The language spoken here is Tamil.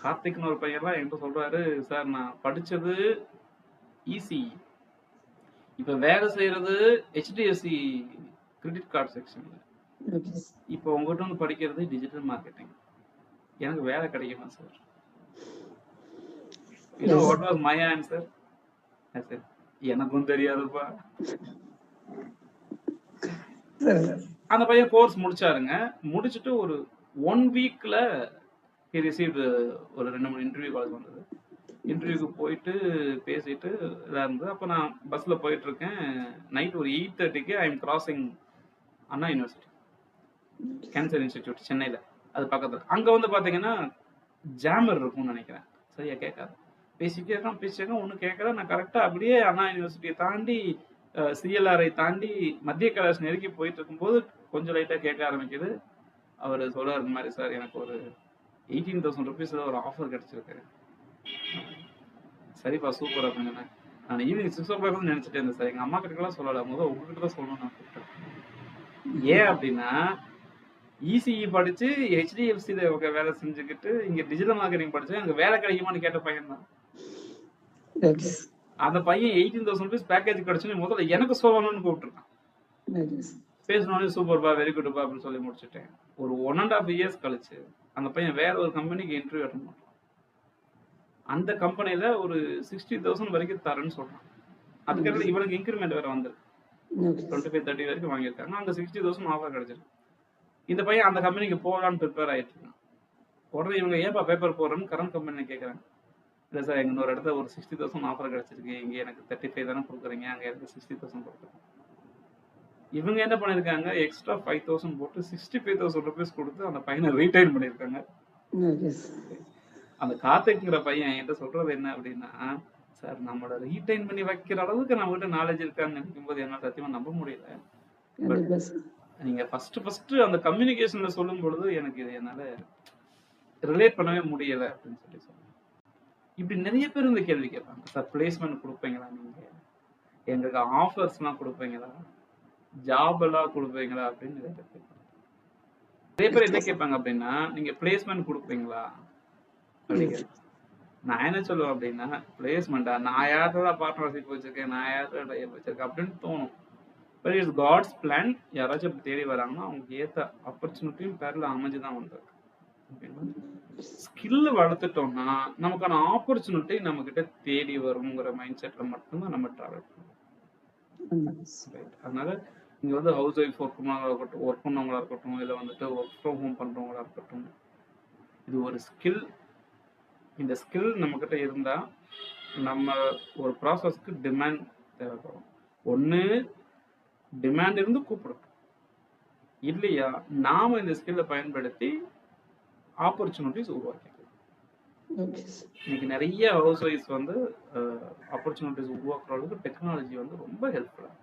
கார்த்திக்னு ஒரு பையன்லாம் என்கிட்ட சொல்றாரு சார் நான் படிச்சது ஈசி இப்ப வேலை செய்யறது ஹெச்டிஎஃப்சி கிரெடிட் கார்டு செக்ஷன்ல இப்போ உங்ககிட்ட வந்து படிக்கிறது டிஜிட்டல் மார்க்கெட்டிங் எனக்கு வேலை கிடைக்குமா sir you. What was my answer sir எனக்கும் தெரியாதுப்பா. அந்த பையன் கோர்ஸ் முடிச்சாருங்க. முடிச்சுட்டு ஒரு ஒன் வீக்ல ரிசீவ்டு uh, ஒரு ரெண்டு மூணு இன்டர்வியூ காலேஜ் வந்தது இன்டர்வியூக்கு போயிட்டு பேசிட்டு இதாக இருந்தது. அப்போ நான் பஸ்ஸில் போயிட்டுருக்கேன் நைட் ஒரு எயிட் தேர்ட்டிக்கு I am crossing Anna university cancer institute சென்னையில். அது பக்கத்தில். அங்கே வந்து பார்த்தீங்கன்னா ஜாமர் இருக்கும்னு நினைக்கிறேன். சரியா கேட்காது. பேசிட்டே இருக்கான் பேசிட்டே ஒன்றும் கேட்கல. நான் கரெக்டாக அப்படியே அண்ணா யூனிவர்சிட்டியை தாண்டி சிஎல்ஆரை தாண்டி மத்திய கலாஸ் நெருங்கி போயிட்டு இருக்கும்போது கொஞ்சம் லைட்டாக கேட்க ஆரம்பிக்குது. அவர் சொல்கிறார் இந்த மாதிரி சார் எனக்கு ஒரு எயிட்டீன் தௌசண்ட் ருபீஸில் ஒரு ஆஃபர் கிடைச்சிருக்கு. சரிப்பா சூப்பர் அப்படின்னு. நான் ஈவினிங் சிக்ஸ் ஓ கிளாக் நினச்சிட்டே இருந்தேன் சார். எங்கள் அம்மா கிட்டலாம் சொல்லலை. முதல் உங்ககிட்ட தான் சொல்லணும்னு நான் கூப்பிட்டேன். ஏன் அப்படின்னா இசிஇ படிச்சு ஹெச்டிஎஃப்சியில் வேலை செஞ்சுக்கிட்டு இங்கே டிஜிட்டல் மார்க்கெட்டிங் படிச்சு அங்கே வேலை கிடைக்குமான்னு கேட்ட பையன் தான் அந்த பையன் எயிட்டீன் தௌசண்ட் ருபீஸ் பேக்கேஜ் கிடைச்சுன்னு முதல்ல எனக்கு சொல்லணும்னு கூப்பிட்டுருக்கான். பேசினோடனே சூப்பர்பா வெரி குட்பா அப்படின்னு சொல்லி முடிச்சுட்டேன். ஒரு ஒன் அண்ட் ஆஃப் இயர்ஸ் கழிச்சு அந்த பையன் வேற ஒரு கம்பெனிக்கு இன்டர்வியூ அட்டன் பண்ணுறான் அந்த கம்பெனில ஒரு சிக்ஸ்டி தௌசண்ட் வரைக்கும் தரேன்னு சொல்றான். அதுக்கப்புறம் இவனுக்கு இன்க்ரிமெண்ட் வேற வந்திருக்கு டுவெண்ட்டி ஃபைவ் தேர்ட்டி வரைக்கும் வாங்கியிருக்காங்க. அங்கே சிக்ஸ்டி தௌசண்ட் ஆஃபர் கிடைச்சிருக்கு. இந்த பையன் அந்த கம்பெனிக்கு போகலான்னு ப்ரிப்பேர் ஆயிட்டு இருக்கான். உடனே இவங்க ஏன்பா பேப்பர் போடுறேன்னு கரண்ட் கம்பெனி கேட்குறாங்க இல்லை சார் எங்க இன்னொரு இடத்துல ஒரு சிக்ஸ்டி தௌசண்ட் ஆஃபர் கிடைச்சிருக்கு. இங்கே எனக்கு தேர்ட்டி ஃபைவ் தானே கொடுக்குறீங்க. அங்கே எனக்கு சிக்ஸ்டி தௌசண்ட் கொடுக்குறேன். இவங்க என்ன பண்ணியிருக்காங்க எக்ஸ்ட்ரா ஃபைவ் தௌசண்ட் போட்டு சிக்ஸ்டி ஃபைவ் தௌசண்ட் ருபீஸ் கொடுத்து அந்த பையனை ரீடைன் பண்ணியிருக்காங்க. அந்த கார்த்திக்ங்கிற பையன் என்கிட்ட சொல்றது என்ன அப்படின்னா சார் நம்மளோட ரீடைன் பண்ணி வைக்கிற அளவுக்கு நம்மகிட்ட நாலேஜ் இருக்கான்னு நினைக்கும் போது என்னால் சத்தியமா நம்ப முடியல. நீங்க ஃபர்ஸ்ட் ஃபர்ஸ்ட் அந்த கம்யூனிகேஷன்ல சொல்லும் பொழுது எனக்கு இது என்னால ரிலேட் பண்ணவே முடியல அப்படின்னு சொல்லி சொன்னேன் இப்படி நிறைய பேர் இந்த கேள்வி கேட்பாங்க சார் பிளேஸ்மெண்ட் கொடுப்பீங்களா நீங்க? எங்களுக்கு ஆஃபர்ஸ்லாம் கொடுப்பீங்களா? ஜாப் எல்லாம் கொடுப்பீங்களா அப்படின்னு நிறைய பேர் கேட்பாங்க. நிறைய பேர் என்ன கேட்பாங்க அப்படின்னா நீங்க பிளேஸ்மெண்ட் கொடுப்பீங்களா. நான் என்ன சொல்லுவேன் அப்படின்னா பிளேஸ்மெண்டா நான் யாரோட பார்ட்னர்ஷிப் வச்சிருக்கேன்? நான் யாரோட டைப் வச்சிருக்கேன்? அப்படின்னு தோணும். பட் இட்ஸ் காட்ஸ் பிளான் யாராச்சும் தேடி வராங்கன்னா அவங்களுக்கு ஏத்த ஆப்பர்ச்சுனிட்டியும் பேர்ல அமைஞ்சுதான் வந்திருக்கு. ஸ்கில் வளர்த்துட்டோம்னா நமக்கான ஆப்பர்ச்சுனிட்டி நம்ம கிட்ட தேடி வருங்கிற மைண்ட் செட்ல மட்டும்தான் நம்ம டிராவல் பண்ணுவோம். அதனால நீங்க வந்து ஹவுஸ் ஒய்ஃப் ஒர்க் பண்ணவங்களா இருக்கட்டும் ஒர்க் பண்ணவங்களா இருக்கட்டும் இல்லை வந்துட்டு ஒர்க் ஃப்ரம் ஹோம் பண்றவங்களா இருக்கட்டும் இது ஒரு ஸ்கில் இந்த ஸ்கில் நம்ம கிட்ட இருந்தா நம்ம ஒரு ப்ராசஸ்க்கு டிமாண்ட் தேவைப்படும். ஒன்று டிமாண்ட் இருந்து கூப்பிடும் இல்லையா? நாம இந்த ஸ்கில்லை பயன்படுத்தி ஆப்பர்ச்சுனிட்டிஸ் உருவாக்கிக்கலாம். இன்னைக்கு நிறைய ஹவுஸ் ஒய்ஃப்ஸ் வந்து ஆப்பர்ச்சுனிட்டிஸ் உருவாக்குற அளவுக்கு டெக்னாலஜி வந்து ரொம்ப ஹெல்ப்ஃபுல்லாக